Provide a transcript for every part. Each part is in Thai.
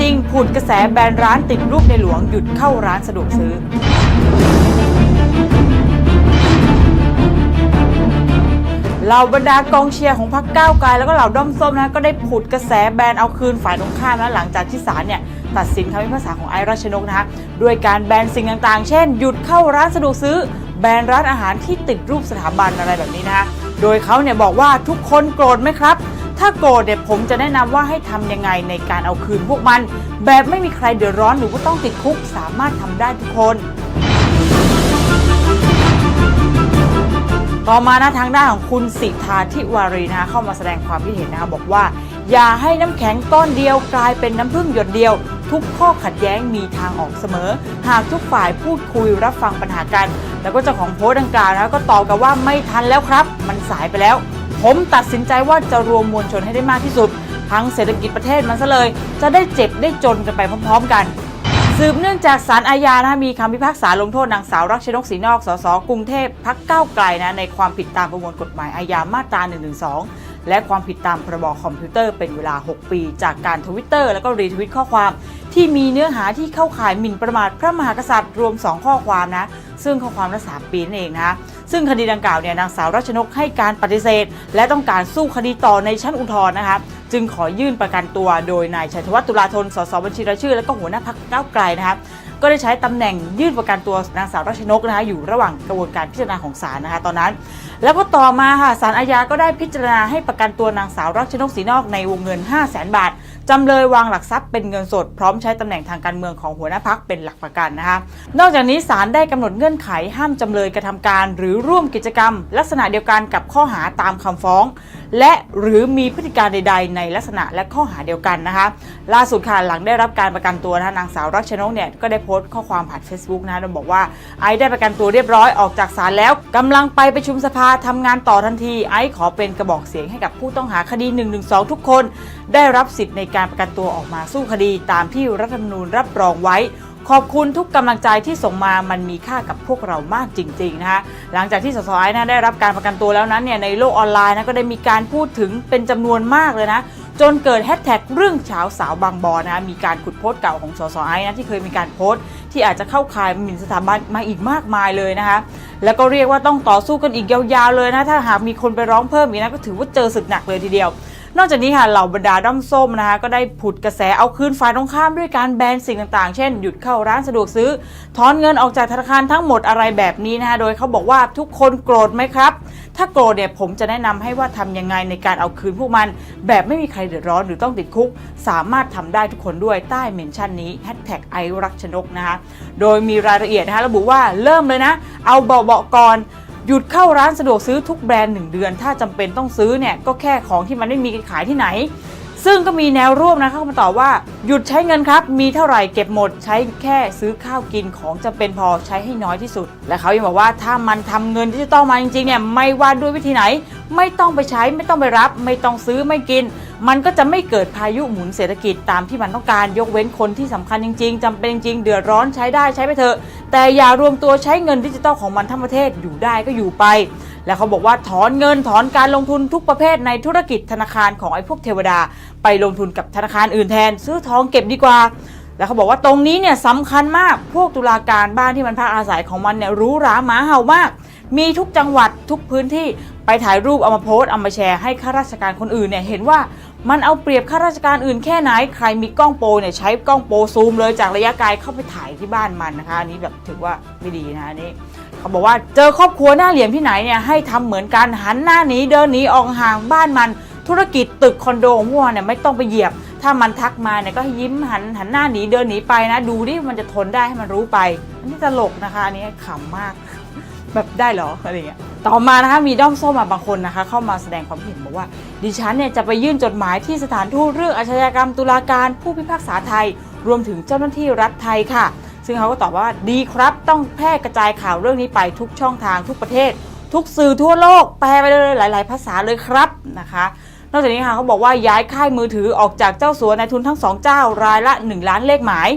จริงผุดกระแสแบรนด์ร้านติดรูปในหลวงหยุดเข้าร้านสะดวกซื้อ เหล่าบรรดากองเชียร์ของพรรคก้าวไกลแล้วก็เหล่าด้อมส้มนะก็ได้ผุดกระแสแบรนด์เอาคืนฝ่ายตรงข้ามนะหลังจากที่ศาลเนี่ยตัดสินคำพิพากษาของไอรัชนกนะคะด้วยการแบนสิ่งต่างๆ เช่น หยุดเข้าร้านสะดวกซื้อ แบนร้านอาหารที่ติดรูปสถาบันอะไรแบบนี้นะคะโดยเขาเนี่ยบอกว่าทุกคนโกรธไหมครับ ถ้าโกรธเนี่ยผมจะแนะนำว่าให้ทำยังไงในการเอาคืนพวกมัน แบบไม่มีใครเดือดร้อนหรือว่าต้องติดคุกสามารถทำได้ทุกคน ต่อมานะทางด้านของคุณสิทธาธิวารีนะเข้ามาแสดงความคิดเห็นนะคะบอกว่า อย่าให้น้ำแข็งก้อนเดียวกลายเป็นน้ำพึ่งหยดเดียว ทุกข้อขัดแย้งมีทางออกเสมอ หากทุกฝ่ายพูดคุยรับฟังปัญหากัน แล้วก็เจ้าของโพสต์ดังกล่าวนะคะก็ตอบกับว่าไม่ทันแล้วครับ มันสายไปแล้ว ผมตัดสินใจว่าจะรวมมวลชนให้ได้มากที่สุด ทั้งเศรษฐกิจประเทศมันซะเลย จะได้เจ็บได้จนกันไปพร้อมๆกัน สืบเนื่องจากสารอาญานะมีคำพิพากษาลงโทษนางสาวรักชนกศรีนอกสสกรุงเทพพักก้าวไกลนะในความผิดตามประมวลกฎหมายอาญามาตรา 112และความผิดตามพรบคอมพิวเตอร์เป็นเวลา 6 ปี จากการทวิตเตอร์แล้วก็รีทวิตข้อความ ที่มีเนื้อหาที่เข้าข่ายหมิ่นประมาทพระมหากษัตริย์รวม 2 ข้อความนะ ซึ่งข้อความละสามปีนั่นเองนะซึ่งคดีดังกล่าวเนี่ยนางสาวรัชนกให้การปฏิเสธ และต้องการสู้คดีต่อในชั้นอุทธรณ์นะคะจึงขอยื่นประกันตัวโดยนายชัยธวัฒน์ตุลาธนสสบัญชีรายชื่อ และก็หัวหน้าพักเก้าไกลนะครับ ก็ได้ใช้ตำแหน่งยื่นประกันตัวนางสาวรัชนกนะคะอยู่ระหว่างกระบวนการพิจารณาของศาลนะคะตอนนั้น แล้วก็ต่อมาค่ะศาลอาญาก็ได้พิจารณาให้ประกันตัวนางสาวรัชนกศรีนอกในวงเงิน 5 0 0แสนบาทจำเลยวางหลักทรัพย์เป็นเงินสด พร้อมใช้ตำแหน่งทางการเมืองของหัวหน้าพักเป็นหลักประกันนะคะ นอกจากนี้ศาลได้กำหนดเงื่อนไขห้ามจำเลยกระทำการ หรือร่วมกิจกรรม ลักษณะเดียวกันกับข้อหาตามคำฟ้อง และหรือมีพฤติการใด ๆ ในลักษณะและข้อหาเดียวกันนะคะ ล่าสุดค่ะหลังได้รับการประกันตัวนะนางสาวรัชนกเนี่ยก็ได้โพสต์ข้อความผ่าน Facebook นะะโดยบอกว่าไอซ์ได้ประกันตัวเรียบร้อยออกจากศาลแล้วกำลังไปประชุมสภาทำงานต่อทันที ไอซ์ขอเป็นกระบอกเสียงให้กับผู้ต้องหาคดี 112 ทุกคน ได้รับสิทธิ์ในการประกันตัวออกมาสู้คดีตามที่รัฐธรรมนูญรับรองไว้ ขอบคุณทุกกำลังใจที่ส่งมามันมีค่ากับพวกเรามากจริงๆนะคะหลังจากที่สสไอซ์นะได้รับการประกันตัวแล้วนั้นเนี่ยในโลกออนไลน์นะก็ได้มีการพูดถึงเป็นจำนวนมากเลยนะจนเกิดแฮชแท็กเรื่องเช้าสาวบางบอนะมีการขุดโพสต์เก่าของสสไอซ์นะที่เคยมีการโพสต์ ที่อาจจะเข้าข่ายหมิ่นสถาบันมาอีกมากมายเลยนะคะแล้วก็เรียกว่าต้องต่อสู้กันอีกยาวๆเลยนะถ้าหากมีคนไปร้องเพิ่มอีกนะก็ถือว่าเจอศึกหนักเลยทีเดียว นอกจากนี้ค่ะเหล่าบรรดาด้อมส้มนะคะก็ได้ผุดกระแสเอาคืนฝ่ายตรงข้ามด้วยการแบนสิ่งต่างๆ เช่น หยุดเข้าร้านสะดวกซื้อ ถอนเงินออกจากธนาคารทั้งหมดอะไรแบบนี้นะคะโดยเขาบอกว่าทุกคนโกรธไหมครับ ถ้าโกรธเนี่ยผมจะแนะนำให้ว่าทำยังไงในการเอาคืนพวกมัน แบบไม่มีใครเดือดร้อนหรือต้องติดคุก สามารถทำได้ทุกคนด้วยใต้เมนชั่นนี้แฮชแท็กไอรักชนกนะคะโดยมีรายละเอียดนะคะระบุว่าเริ่มเลยนะ เอาเบาๆก่อน หยุดเข้าร้านสะดวกซื้อทุกแบรนด์ 1 เดือน ถ้าจำเป็นต้องซื้อเนี่ยก็แค่ของที่มันไม่มีขายที่ไหน ซึ่งก็มีแนวร่วมนะเข้ามาตอบว่า หยุดใช้เงินครับ มีเท่าไหร่เก็บหมดใช้แค่ซื้อข้าวกินของจำเป็นพอใช้ให้น้อยที่สุด และเขายังบอกว่าถ้ามันทำเงินดิจิตอลมาจริงๆเนี่ยไม่ว่าด้วยวิธีไหน ไม่ต้องไปใช้ไม่ต้องไปรับ ไม่ต้องซื้อไม่กิน มันก็จะไม่เกิดพายุหมุนเศรษฐกิจตามที่มันต้องการยกเว้นคนที่สำคัญจริง ๆจำเป็นจริงเดือดร้อนใช้ได้ใช้ไปเถอะแต่อย่ารวมตัวใช้เงินดิจิตอลของมันทั้งประเทศอยู่ได้ก็อยู่ไป แล้วเขาบอกว่าถอนเงินถอนการลงทุนทุกประเภทในธุรกิจธนาคารของไอ้พวกเทวดา ไปลงทุนกับธนาคารอื่นแทน ซื้อทองเก็บดีกว่า แล้วเขาบอกว่าตรงนี้เนี่ยสำคัญมากพวกตุลาการบ้านที่มันพักอาศัยของมันเนี่ยรู้ราหมาเห่ามาก มีทุกจังหวัดทุกพื้นที่ไปถ่ายรูปเอามาโพสต์เอามาแชร์ให้ข้าราชการคนอื่นเนี่ยเห็นว่ามันเอาเปรียบข้าราชการอื่นแค่ไหน ใครมีกล้องโปรเนี่ยใช้กล้องโปรซูมเลยจากระยะไกลเข้าไปถ่ายที่บ้านมันนะคะอันนี้แบบถือว่าไม่ดีนะอันนี้ เขาบอกว่าเจอครอบครัวหน้าเหลี่ยมที่ไหนเนี่ยให้ทำเหมือนกันหันหน้าหนีเดินหนีออกห่างบ้านมัน ธุรกิจตึกคอนโดของพวกมันเนี่ยไม่ต้องไปเหยียบ ถ้ามันทักมาเนี่ยก็ยิ้มหันหันหน้าหนีเดินหนีไปนะ ดูดิมันจะทนได้ให้มันรู้ไปอันนี้ตลกนะคะ อันนี้ขำมากแบบได้เหรออะไรเงี้ย ต่อมานะคะมีด้อมส้มมาบางคนนะคะ เข้ามาแสดงความเห็นบอกว่า ดิฉันเนี่ยจะไปยื่นจดหมายที่สถานทูตเรื่องอาชญากรรมตุลาการผู้พิพากษาไทย รวมถึงเจ้าหน้าที่รัฐไทยค่ะ ซึ่งเขาก็ตอบว่าดีครับต้องแพร่กระจายข่าวเรื่องนี้ไปทุกช่องทางทุกประเทศ ทุกสื่อทั่วโลกแปลไปเลยหลาย ๆ ภาษาเลยครับนะคะนอกจากนี้ค่ะเขาบอกว่าย้ายค่ายมือถือออกจากเจ้าสัวนายทุนทั้งสองเจ้ารายละ 1 ล้านเลขหมาย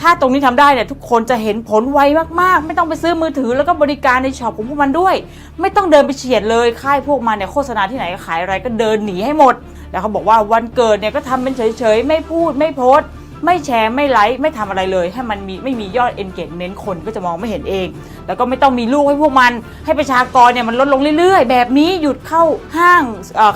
ถ้าตรงนี้ทำได้เนี่ยทุกคนจะเห็นผลไวมากๆ ไม่ต้องไปซื้อมือถือแล้วก็บริการในช็อปของพวกมันด้วย ไม่ต้องเดินไปเฉียดเลยค่ายพวกมันเนี่ยโฆษณาที่ไหนขายอะไรก็เดินหนีให้หมด แล้วเขาบอกว่าวันเกิดเนี่ยก็ทำเป็นเฉยๆไม่พูดไม่โพสต์ ไม่แชร์ไม่ไลค์ไม่ทำอะไรเลย ให้มันมีไม่มียอด engagement คนก็จะมองไม่เห็นเอง แล้วก็ไม่ต้องมีลูกให้พวกมัน ให้ประชากรเนี่ยมันลดลงเรื่อยๆ แบบนี้หยุดเข้าห้าง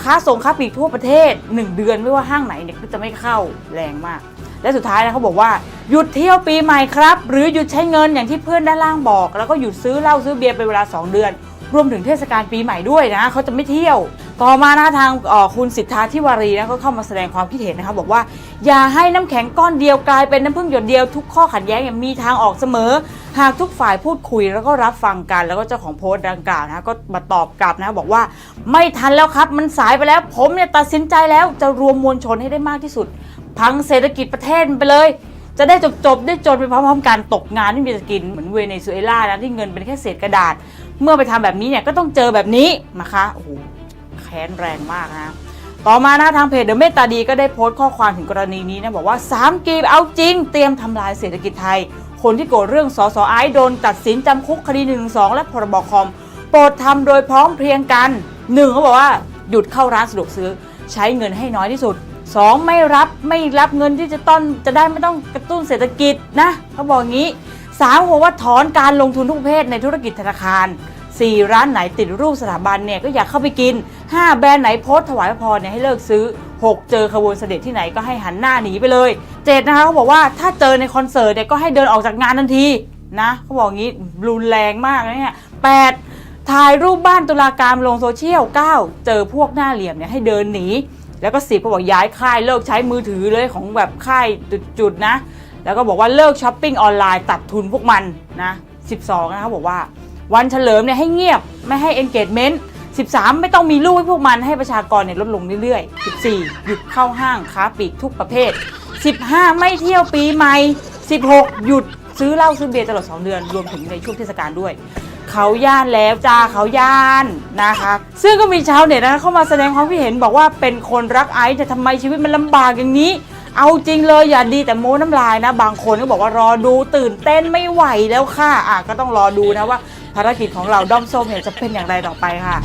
ค้าส่งค้าปลีกทั่วประเทศ 1 เดือนไม่ว่าห้างไหนเนี่ยก็จะไม่เข้าแรงมาก และสุดท้ายนะเขาบอกว่าหยุดเที่ยวปีใหม่ครับ หรือหยุดใช้เงินอย่างที่เพื่อนด้านล่างบอก แล้วก็หยุดซื้อเหล้าซื้อเบียร์เป็นเวลา 2 เดือน รวมถึงเทศกาลปีใหม่ด้วยนะเขาจะไม่เที่ยว ต่อมานะทางคุณสิทธาทิวารีนะก็เข้ามาแสดงความคิดเห็นนะคะบอกว่า อย่าให้น้ำแข็งก้อนเดียวกลายเป็นน้ำพึ่งหยดเดียวทุกข้อขัดแย้งมีทางออกเสมอ หากทุกฝ่ายพูดคุยแล้วก็รับฟังกันแล้วก็เจ้าของโพสต์ดังกล่าวนะก็มาตอบกลับนะบอกว่าไม่ทันแล้วครับ มันสายไปแล้ว ผมเนี่ยตัดสินใจแล้วจะรวมมวลชนให้ได้มากที่สุด พังเศรษฐกิจประเทศไปเลยจะได้จบๆ ได้จนไปพร้อมๆกันตกงานไม่มีจะกินเหมือนเวเนซุเอลานะที่เงินเป็นแค่เศษกระดาษ เมื่อไปทำแบบนี้เนี่ยก็ต้องเจอแบบนี้นะคะโอ้โหแค้นแรงมากนะต่อมานะทางเพจเดอะเมตตาดีก็ได้โพสต์ข้อความถึงกรณีนี้นะบอกว่า3กีบเอาจริง เตรียมทำลายเศรษฐกิจไทย คนที่โกรธเรื่องสอสอไอซ์โดนตัดสินจำคุกคดี1นึและพรบคอมโปรดทำโดยพร้อมเพรียงกันหนึ่งเขาบอกว่าหยุดเข้าร้านสะดวกซื้อ ใช้เงินให้น้อยที่สุด 2. ไม่รับไม่รับเงินที่จะต้นจะได้ไม่ต้องกระตุ้นเศรษฐกิจนะเขาบอกงี้ 3. บอกว่าถอนการลงทุนทุกประเภทในธุรกิจธนาคาร 4. ร้านไหนติดรูปสถาบันเนี่ยก็อยากเข้าไปกิน 5. แบรนด์ไหนโพสถวายพรเนี่ยให้เลิกซื้อ 6. เจอขบวนเสด็จที่ไหนก็ให้หันหน้าหนีไปเลย 7. นะคะเขาบอกว่าถ้าเจอในคอนเสิร์ตเนี่ยก็ให้เดินออกจากงานทันทีนะเขาบอกงี้รุนแรงมากนะเนี่ย 8. ถ่ายรูปบ้านตุลาการลงโซเชียล 9. เจอพวกหน้าเหลี่ยมเนี่ยให้เดินหนี แล้วก็สิบเขาบอกย้ายค่ายเลิกใช้มือถือเลยของแบบค่ายจุดๆนะ แล้วก็บอกว่าเลิกช้อปปิ้งออนไลน์ตัดทุนพวกมันนะ12นะคะบอกว่าวันเฉลิมเนี่ยให้เงียบไม่ให้ engagement 13 ไม่ต้องมีลูกให้พวกมันให้ประชากรเนี่ยลดลงเรื่อยๆ 14 หยุดเข้าห้างค้าปลีกทุกประเภท 15 ไม่เที่ยวปีใหม่ 16 หยุดซื้อเหล้าซื้อเบียร์ตลอด 2 เดือน รวมถึงในช่วงเทศกาลด้วย เขาย่านแล้วจ้าเขาย่านนะคะ ซึ่งก็มีชาวเน็ตนะคะเข้ามาแสดงความคิดเห็นบอกว่าเป็นคนรักไอซ์แต่ทำไมชีวิตมันลำบากอย่างนี้ เอาจริงเลยอย่าดีแต่โม้น้ำลายนะ บางคนก็บอกว่ารอดูตื่นเต้นไม่ไหวแล้วค่ะอะก็ต้องรอดูนะว่าภารกิจของเราด้อมส้มเนี่ยจะเป็นอย่างไรต่อไปค่ะ